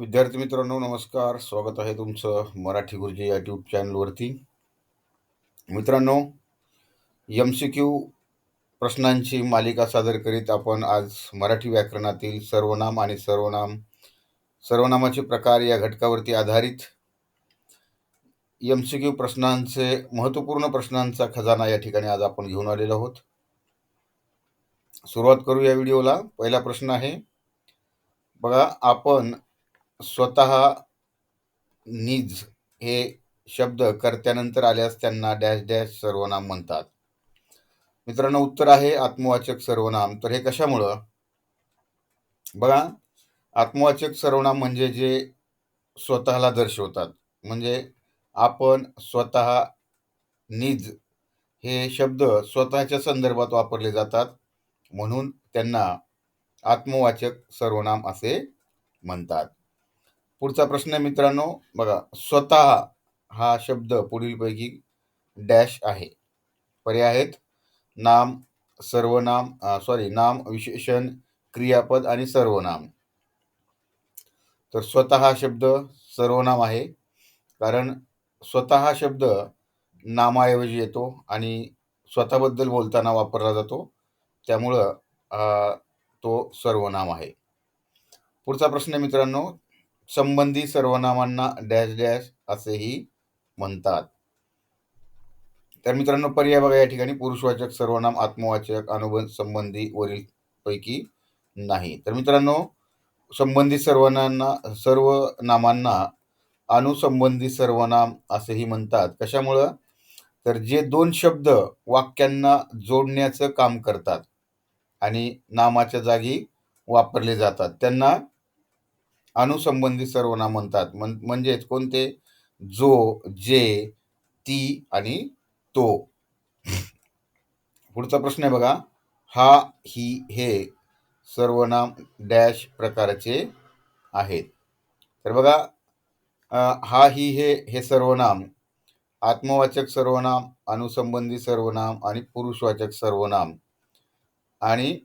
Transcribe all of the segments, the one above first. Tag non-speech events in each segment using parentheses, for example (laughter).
विद्यार्थी मित्रांनो नमस्कार. स्वागत आहे तुमचं मराठी गुरुजी या यूट्यूब चॅनलवरती मित्रांनो एम सी क्यू प्रश्नांची मालिका सादर करीत आपण आज मराठी व्याकरणातील सर्वनाम आणि सर्वनाम सर्वनामाचे प्रकार या घटकावरती आधारित एम सी क्यू प्रश्नांचे महत्त्वपूर्ण प्रश्नांचा खजाना या ठिकाणी आज आपण घेऊन आलेलो आहोत. सुरुवात करू या व्हिडिओला. पहिला प्रश्न आहे बघा आपण स्वतः निज हे शब्द कर्त्यानंतर आल्यास त्यांना डॅश डॅश सर्वनाम म्हणतात. मित्रांनो उत्तर आहे आत्मवाचक सर्वनाम. तर हे कशामुळं? बघा आत्मवाचक सर्वनाम म्हणजे जे स्वतःला दर्शवतात. म्हणजे आपण स्वतः निज हे शब्द स्वतःच्या संदर्भात वापरले जातात. म्हणून त्यांना आत्मवाचक सर्वनाम असे म्हणतात. पुढचा प्रश्न आहे मित्रांनो. बघा स्वतः हा शब्द पुढीलपैकी डॅश आहे. पर्याय आहेत. नाम सर्वनाम सॉरी नाम विशेषण क्रियापद आणि सर्वनाम. तर स्वतः हा शब्द सर्वनाम आहे. कारण स्वतः हा शब्द नामाऐवजी येतो आणि स्वतःबद्दल बोलताना वापरला जातो. त्यामुळं तो सर्वनाम आहे. पुढचा प्रश्न आहे मित्रांनो. संबंधी सर्वनामांना डॅश डॅश असेही म्हणतात. तर मित्रांनो पर्याय बघा या ठिकाणी. पुरुषवाचक सर्वनाम आत्मवाचक अनुबंध संबंधी वरील पैकी नाही. तर मित्रांनो संबंधित सर्वनामांना सर्व नामांना अनुसंबंधी सर्वनाम असेही म्हणतात. कशामुळं? तर जे दोन शब्द वाक्यांना जोडण्याचं काम करतात आणि नामाच्या जागी वापरले जातात. त्यांना अनुसंबंधी सर्वनाम म्हणतात. म्हणजेच कोणते? जो जे ती आणि तो. पुढचा प्रश्न आहे बघा. हा ही हे सर्वनाम डॅश प्रकारचे आहेत. तर बघा हा ही हे हे सर्वनाम. आत्मवाचक सर्वनाम अनुसंबंधी सर्वनाम आणि पुरुषवाचक सर्वनाम. आणि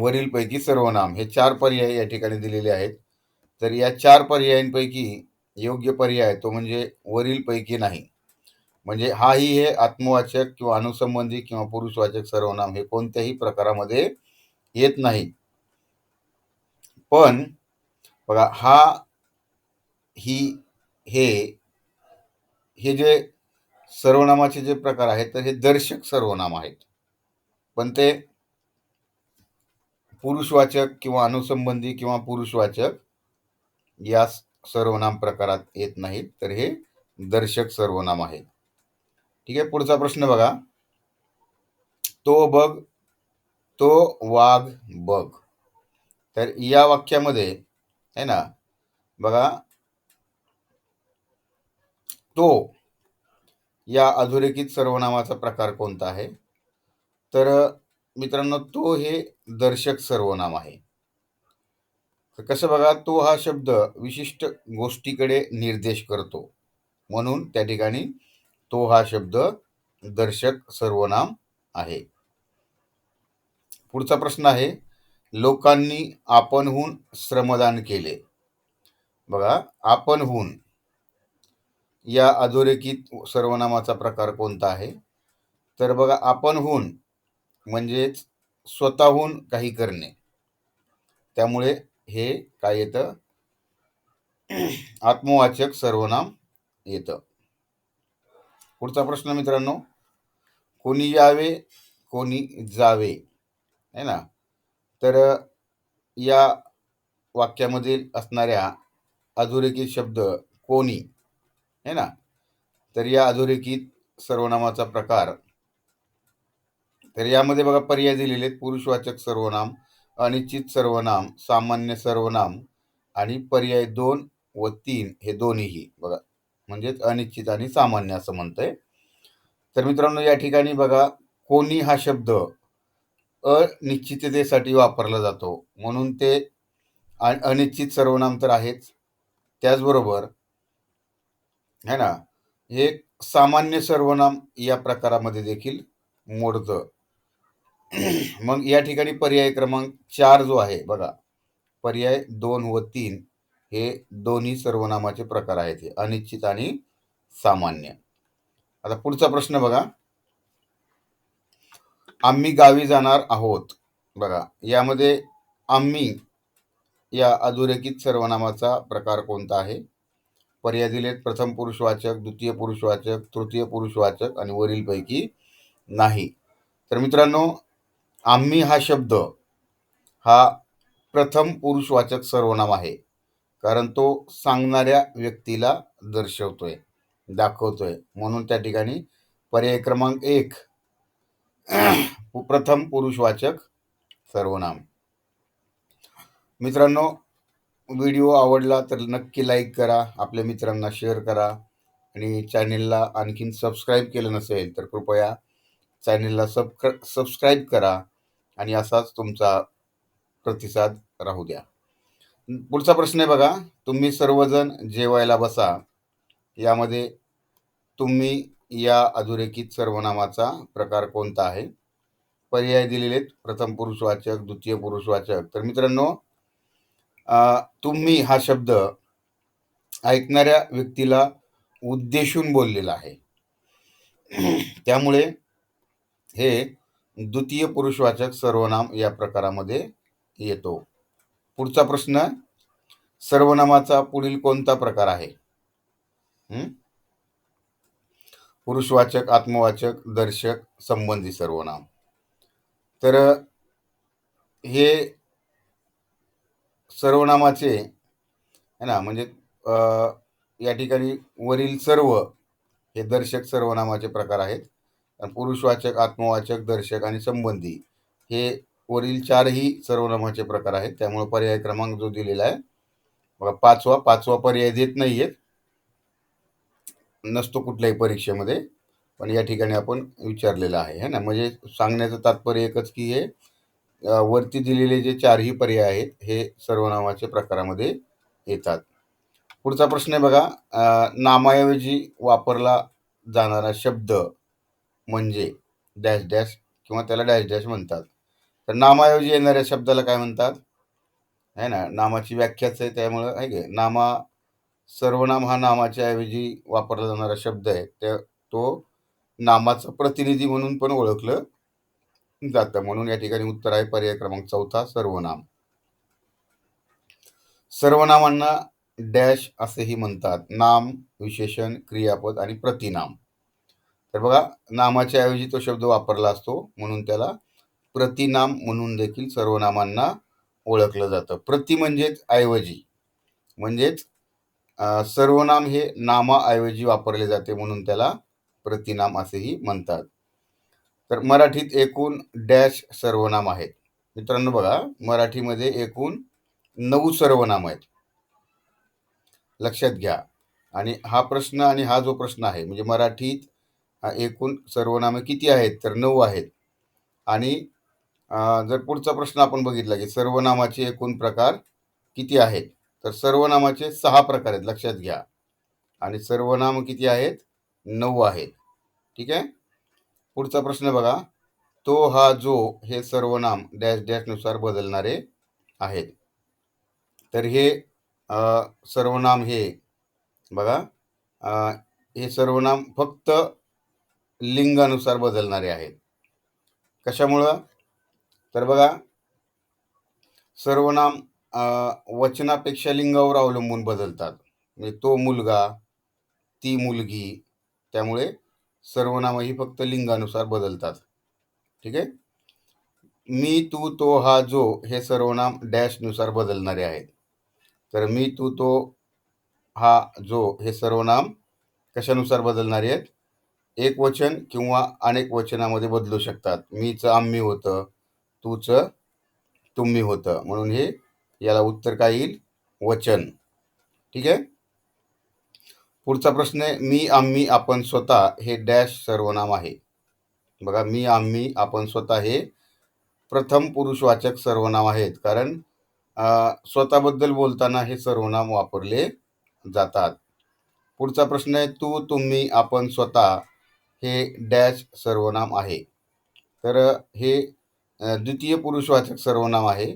वरीलपैकी सर्वनाम. हे चार पर्याय या ठिकाणी दिलेले आहेत. तर या चार पर्यायांपैकी योग्य पर्याय तो म्हणजे वरीलपैकी नाही. म्हणजे हाही हे आत्मवाचक किंवा अनुसंबंधी किंवा पुरुषवाचक सर्वनाम हे कोणत्याही प्रकारामध्ये येत नाही. पण बघा हा ही हे हे जे सर्वनामाचे जे प्रकार आहेत तर हे दर्शक सर्वनाम आहेत. पण ते पुरुषवाचक किंवा अनुसंबंधी किंवा पुरुषवाचक या सर्वनाम प्रकारात येत नाहीत तर हे दर्शक सर्वनाम आहे ठीक आहे पुढचा प्रश्न बघा. तो बघ तो वाघ बघ. तर या वाक्यामध्ये आहे ना? बघा. तो या अधोरेखित सर्वनामाचा प्रकार कोणता आहे? तर मित्रांनो तो हे दर्शक सर्वनाम आहे. कसं बघा तो हा शब्द विशिष्ट गोष्टीकडे निर्देश करतो. म्हणून त्या ठिकाणी तो हा शब्द दर्शक सर्वनाम आहे. पुढचा प्रश्न आहे लोकांनी आपणहून श्रमदान केले. बघा आपणहून. या अधोरेखित सर्वनामाचा प्रकार कोणता आहे? तर बघा आपणहून म्हणजेच स्वतःहून काही करणे. त्यामुळे हे काय येतं? आत्मवाचक सर्वनाम येतं. पुढचा प्रश्न मित्रांनो कोणी यावे कोणी जावे आहे ना? तर या वाक्यामधील असणाऱ्या अधोरेखित शब्द कोणी आहे ना? तर या अधोरेखित सर्वनामाचा प्रकार तर यामध्ये बघा पर्याय दिलेले आहेत. पुरुषवाचक सर्वनाम अनिश्चित सर्वनाम सामान्य सर्वनाम आणि पर्याय दोन व तीन हे दोन्हीही बघा. म्हणजेच अनिश्चित आणि सामान्य असं म्हणतंय. तर मित्रांनो या ठिकाणी बघा कोणी हा शब्द अनिश्चिततेसाठी वापरला जातो. म्हणून ते अनिश्चित सर्वनाम तर आहेच. त्याचबरोबर है ना? हे सामान्य सर्वनाम या प्रकारामध्ये देखील मोडतं. (clears throat) मग या ठिकाणी पर्याय क्रमांक चार जो आहे बघा. पर्याय दोन व तीन हे दोन्ही सर्वनामाचे प्रकार आहेत हे अनिश्चित आणि सामान्य. आता पुढचा प्रश्न बघा. आम्ही गावी जाणार आहोत. बघा यामध्ये आम्ही या अधोरेखित सर्वनामाचा प्रकार कोणता आहे? पर्याय दिलेत प्रथम पुरुषवाचक द्वितीय पुरुषवाचक तृतीय पुरुषवाचक आणि वरीलपैकी नाही. तर मित्रांनो आम्ही हा शब्द हा प्रथम पुरुषवाचक सर्वनाम आहे कारण तो सांगणाऱ्या व्यक्तीला दर्शवतोय दाखवतोय. म्हणून त्या ठिकाणी पर्याय क्रमांक एक प्रथम पुरुषवाचक सर्वनाम. मित्रांनो व्हिडिओ आवडला तर नक्की लाईक करा आपल्या मित्रांना शेअर करा आणि चॅनेलला आणखीन सबस्क्राईब केलं नसेल तर कृपया चॅनेलला सबक्र सबस्क्राईब करा. आणि असाच तुमचा प्रतिसाद राहू द्या. पुढचा प्रश्न आहे बघा तुम्ही सर्वजण जेवायला बसा यामध्ये तुम्ही या अधोरेखित सर्वनामाचा प्रकार कोणता आहे? पर्याय दिलेले प्रथम पुरुषवाचक द्वितीय पुरुषवाचक तर मित्रांनो तुम्ही हा शब्द ऐकणाऱ्या व्यक्तीला उद्देशून बोललेला आहे. त्यामुळे हे द्वितीय पुरुषवाचक सर्वनाम या प्रकारामध्ये येतो. पुढचा प्रश्न सर्वनामाचा पुढील कोणता प्रकार आहे? पुरुषवाचक आत्मवाचक दर्शक संबंधी सर्वनाम. तर हे सर्वनामाचे है ना म्हणजे या ठिकाणी वरील सर्व हे दर्शक सर्वनामाचे प्रकार आहेत. पुरुषवाचक आत्मवाचक दर्शक आणि संबंधी हे वरील चारही सर्वनामाचे प्रकार आहेत. त्यामुळे पर्याय क्रमांक जो दिलेला आहे बघा पाचवा पाचवा पर्याय देत नाही आहेत नसतो कुठल्याही परीक्षेमध्ये पण या ठिकाणी आपण विचारलेलं आहे है ना? म्हणजे सांगण्याचं तात्पर्य एकच की हे वरती दिलेले जे चारही पर्याय आहेत हे सर्वनामाच्या प्रकारामध्ये येतात. पुढचा प्रश्न आहे बघा नामाऐवजी वापरला जाणारा शब्द म्हणजे डॅश डॅश किंवा त्याला डॅश डॅश म्हणतात. तर नामाऐवजी येणाऱ्या शब्दाला काय म्हणतात? आहे ना? नामाची व्याख्याच आहे त्यामुळं आहे की नामा सर्वनाम हा नामाच्या ऐवजी वापरला जाणारा शब्द आहे. त्या तो नामाचं प्रतिनिधी म्हणून पण ओळखलं जातं. म्हणून या ठिकाणी उत्तर आहे पर्याय क्रमांक चौथा सर्वनाम. सर्वनामांना डॅश असेही म्हणतात. नाम विशेषण क्रियापद आणि प्रतिनाम. तर बघा नामाच्या ऐवजी तो शब्द वापरला असतो म्हणून त्याला प्रतिनाम म्हणून देखील सर्वनामांना ओळखलं जातं. प्रति म्हणजेच ऐवजी. म्हणजेच सर्वनाम हे नामाऐवजी वापरले जाते म्हणून त्याला प्रतिनाम असेही म्हणतात. तर मराठीत एकूण डॅश सर्वनाम आहेत. मित्रांनो बघा मराठीमध्ये एकूण नऊ सर्वनाम आहेत. लक्षात घ्या. आणि हा प्रश्न आणि हा जो प्रश्न आहे म्हणजे मराठीत एकूण सर्वनामे किती आहेत तर नऊ आहेत. आणि जर पुढचा प्रश्न आपण बघितला की सर्वनामाचे एकूण प्रकार किती आहेत तर सर्वनामाचे सहा प्रकार आहेत लक्षात घ्या. आणि सर्वनाम किती आहेत नऊ आहेत. ठीक आहे? पुढचा प्रश्न बघा. तो हा जो हे सर्वनाम डॅश डॅशनुसार बदलणारे आहेत. तर हे सर्वनाम हे बघा. हे सर्वनाम फक्त लिंगानुसार बदलणारे आहेत. कशामुळं? तर बघा सर्वनाम वचनापेक्षा लिंगावर अवलंबून बदलतात. म्हणजे तो मुलगा ती मुलगी त्यामुळे सर्वनामही फक्त लिंगानुसार बदलतात. ठीक आहे? मी तू तो हा जो हे सर्वनाम डॅशनुसार बदलणारे आहेत. तर मी तू तो हा जो हे सर्वनाम कशानुसार बदलणारे आहेत? एक वचन किंवा अनेक वचनामध्ये बदलू शकतात. मीचं आम्ही होतं तूचं तुम्ही होतं. म्हणून हे याला उत्तर काय येईल? वचन. ठीक आहे? पुढचा प्रश्न आहे मी आम्ही आपण स्वतः हे डॅश सर्वनाम आहे. बघा मी आम्ही आपण स्वतः हे प्रथम पुरुषवाचक सर्वनाम आहेत. कारण स्वतःबद्दल बोलताना हे सर्वनाम वापरले जातात. पुढचा प्रश्न आहे तू तुम्ही आपण स्वतः हे डॅश सर्वनाम आहे. तर हे द्वितीय पुरुषवाचक सर्वनाम आहे.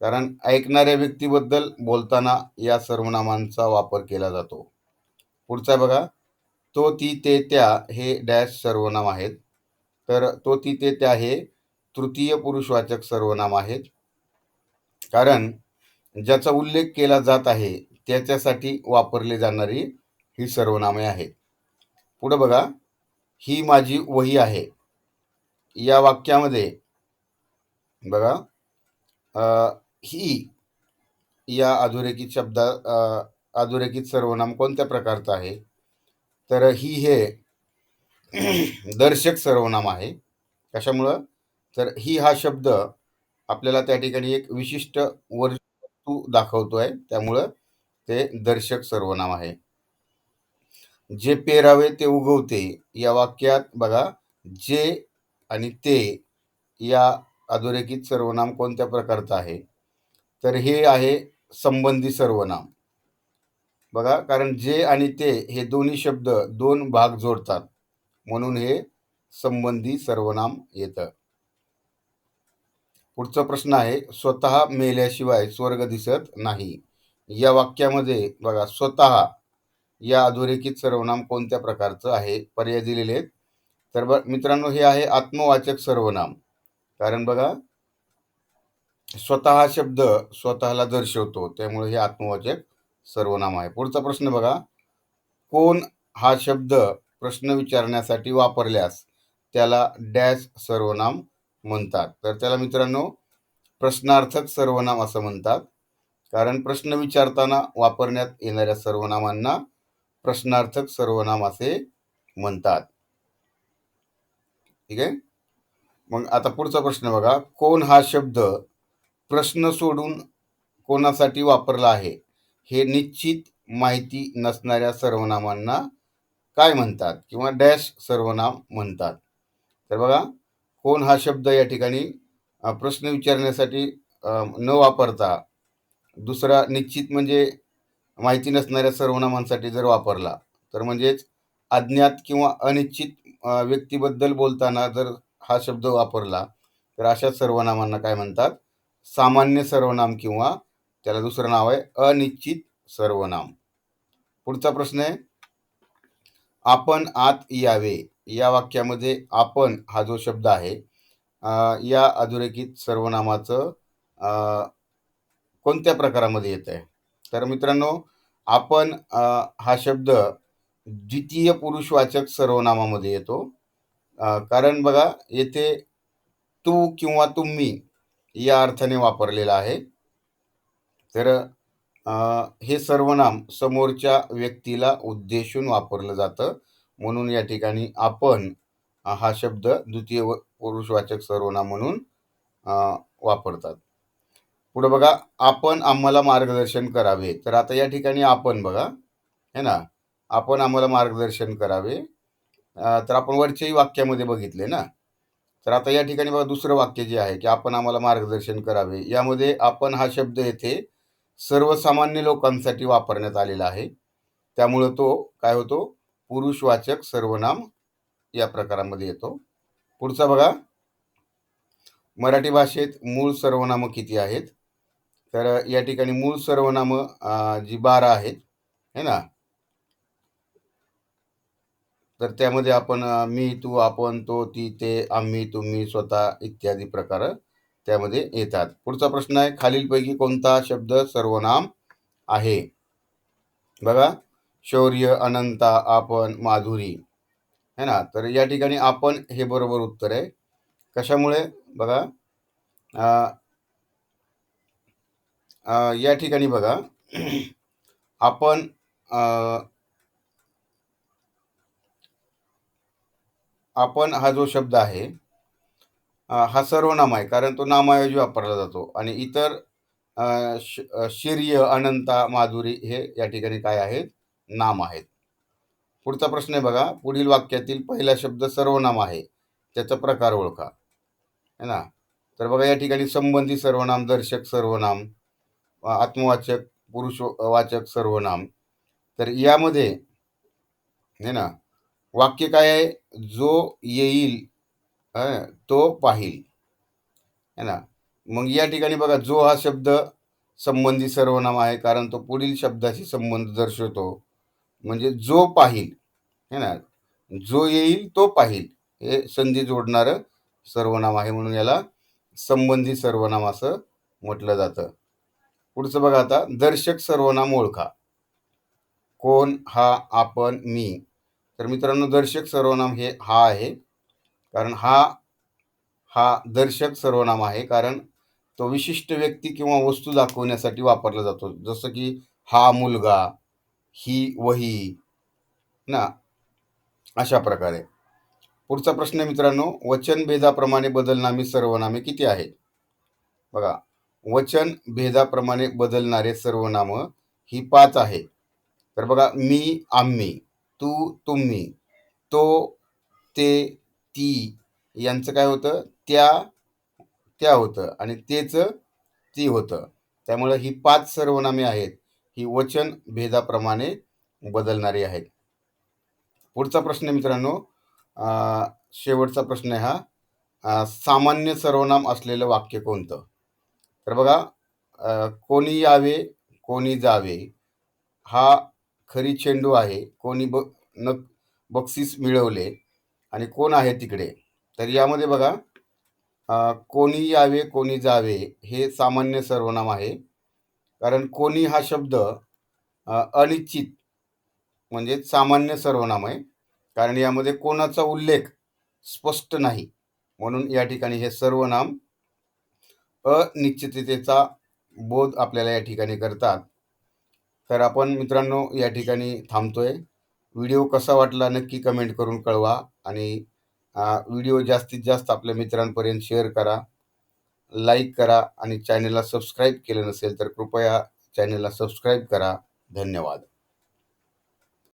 कारण ऐकणाऱ्या व्यक्तीबद्दल बोलताना या सर्वनामांचा वापर केला जातो. पुढचा बघा. तो ती ते त्या हे डॅश सर्वनाम आहेत. तर तो ती ते त्या हे तृतीय पुरुषवाचक सर्वनाम आहेत. कारण ज्याचा उल्लेख केला जात आहे त्याच्यासाठी वापरली जाणारी ही सर्वनामे आहेत. पुढं बघा. ही माझी वही आहे. या वाक्यामध्ये बघा ही या अधोरेखित शब्दा अधोरेखित सर्वनाम कोणत्या प्रकारचं आहे? तर ही हे (clears throat) दर्शक सर्वनाम आहे. कशामुळं? तर ही हा शब्द आपल्याला त्या ठिकाणी एक विशिष्ट वस्तू दाखवतो आहे त्यामुळं ते दर्शक सर्वनाम आहे. जे पेरावे ते उगवते. या वाक्यात बघा जे आणि ते या अधोरेखित सर्वनाम कोणत्या प्रकारचं आहे? तर हे आहे संबंधी सर्वनाम. बघा कारण जे आणि ते हे दोन्ही शब्द दोन भाग जोडतात. म्हणून हे संबंधी सर्वनाम येतं. पुढचा प्रश्न आहे स्वतः मेल्याशिवाय स्वर्ग दिसत नाही. या वाक्यामध्ये बघा स्वतः या अधोरेखित सर्वनाम कोणत्या प्रकारचं आहे? पर्याय दिलेले आहेत. तर ब मित्रांनो हे आहे आत्मवाचक सर्वनाम. कारण बघा स्वतः हा शब्द स्वतःला दर्शवतो. त्यामुळे हे आत्मवाचक सर्वनाम आहे. पुढचा प्रश्न बघा. कोण हा शब्द प्रश्न विचारण्यासाठी वापरल्यास त्याला डॅश सर्वनाम म्हणतात? तर त्याला मित्रांनो प्रश्नार्थक सर्वनाम असं म्हणतात. कारण प्रश्न विचारताना वापरण्यात येणाऱ्या सर्वनामांना प्रश्नार्थक सर्वनाम असे म्हणतात. ठीक आहे? मग आता पुढचा प्रश्न बघा. कोण हा शब्द प्रश्न सोडून कोणासाठी वापरला आहे? हे निश्चित माहिती नसणाऱ्या सर्वनामांना काय म्हणतात? किंवा डॅश सर्वनाम म्हणतात. तर बघा कोण हा शब्द या ठिकाणी प्रश्न विचारण्यासाठी न वापरता दुसरा निश्चित म्हणजे माहिती नसणाऱ्या सर्वनामांसाठी जर वापरला तर म्हणजेच अज्ञात किंवा अनिश्चित व्यक्तीबद्दल बोलताना जर हा शब्द वापरला तर अशा सर्वनामांना काय म्हणतात? सामान्य सर्वनाम किंवा त्याला दुसरं नाव आहे अनिश्चित सर्वनाम. पुढचा प्रश्न आहे आपण आत यावे. या वाक्यामध्ये आपण हा जो शब्द आहे या अधोरेखित सर्वनामाचं कोणत्या प्रकारामध्ये येत आहे तर मित्रांनो आपण हा शब्द द्वितीय पुरुषवाचक सर्वनामामध्ये येतो. कारण बघा येथे तू किंवा तुम्ही या अर्थाने वापरलेला आहे. तर हे सर्वनाम समोरच्या व्यक्तीला उद्देशून वापरलं जातं. म्हणून या ठिकाणी आपण हा शब्द द्वितीय पुरुषवाचक सर्वनाम म्हणून वापरतात. पुढं बघा आपण आम्हाला मार्गदर्शन करावे. तर आता या ठिकाणी आपण बघा है ना आपण आम्हाला मार्गदर्शन करावे. तर आपण वरच्याही वाक्यामध्ये बघितले ना. तर आता या ठिकाणी बघा दुसरं वाक्य जे आहे की आपण आम्हाला मार्गदर्शन करावे. यामध्ये आपण हा शब्द येथे सर्वसामान्य लोकांसाठी वापरण्यात आलेला आहे. त्यामुळं तो काय होतो? पुरुषवाचक सर्वनाम या प्रकारामध्ये येतो. पुढचा बघा. मराठी भाषेत मूळ सर्वनामं किती आहेत? तर या ठिकाणी मूळ सर्वनामं जी बारा आहेत है ना? तर त्यामध्ये आपण मी तू आपण तो ती ते आम्ही तुम्ही स्वतः इत्यादी प्रकार त्यामध्ये येतात. पुढचा प्रश्न आहे खालीलपैकी कोणता शब्द सर्वनाम आहे? बघा शौर्य अनंता आपण माधुरी है ना? तर या ठिकाणी आपण हे बरोबर उत्तर आहे. कशामुळे? बघा या ठिकाणी बघा. आपण आपण हा जो शब्द आहे हा सर्वनाम आहे कारण तो नामाऐवजी वापरला जातो. आणि इतर शिर्य अनंता माधुरी हे या ठिकाणी काय आहेत? नाम आहेत. पुढचा प्रश्न आहे बघा. पुढील वाक्यातील पहिला शब्द सर्वनाम आहे त्याचा प्रकार ओळखा. है ना? तर बघा या ठिकाणी संबंधी सर्वनाम दर्शक सर्वनाम आत्मवाचक पुरुषवाचक सर्वनाम तर यामध्ये नाही ना वाक्य काय आहे? जो येईल तो पाहिल. है ना मग या ठिकाणी बघा जो हा शब्द संबंधी सर्वनाम आहे कारण तो पुढील शब्दाशी संबंध दर्शवतो. म्हणजे जो पाहिल है ना जो येईल तो पाहिल हे संधी जोडणारं सर्वनाम आहे म्हणून याला संबंधी सर्वनाम असं म्हटलं जातं. पुढचं बघा आता दर्शक सर्वनाम ओळखा कोण हा आपण मी. तर मित्रांनो दर्शक सर्वनाम हे हा आहे. कारण हा हा दर्शक सर्वनाम आहे. कारण तो विशिष्ट व्यक्ती किंवा वस्तू दाखवण्यासाठी वापरला जातो. जसं की हा मुलगा ही वही ना? अशा प्रकारे. पुढचा प्रश्न मित्रांनो वचनभेदाप्रमाणे बदलनामी सर्वनामे किती आहेत बघा वचन भेदाप्रमाणे बदलणारे सर्वनामं ही पाच आहे. तर बघा मी आम्ही तू तुम्ही तो ते ती यांचं काय होतं? त्या त्या होतं आणि तेच ती होतं. त्यामुळं ही पाच सर्वनामे आहेत. ही वचन भेदाप्रमाणे बदलणारी आहेत. पुढचा प्रश्न मित्रांनो शेवटचा प्रश्न आहे हा. सामान्य सर्वनाम असलेलं वाक्य कोणतं? तर बघा कोणी यावे कोणी जावे हा खरी चेंडू आहे. कोणी ब न बक्षीस मिळवले आणि कोण आहे तिकडे? तर यामध्ये बघा कोणी यावे कोणी जावे हे सामान्य सर्वनाम आहे. कारण कोणी हा शब्द अनिश्चित म्हणजे सामान्य सर्वनाम आहे. कारण यामध्ये कोणाचा उल्लेख स्पष्ट नाही. म्हणून या ठिकाणी हे सर्वनाम अनिश्चिततेचा बोध आपल्याला या ठिकाणी करतात. तर आपण मित्रांनो या ठिकाणी थांबतोय. व्हिडिओ कसा वाटला नक्की कमेंट करून कळवा आणि व्हिडिओ जास्तीत जास्त आपल्या मित्रांपर्यंत शेअर करा. लाईक करा आणि चॅनलला सबस्क्राईब केलं नसेल तर कृपया चॅनलला सबस्क्राईब करा. धन्यवाद.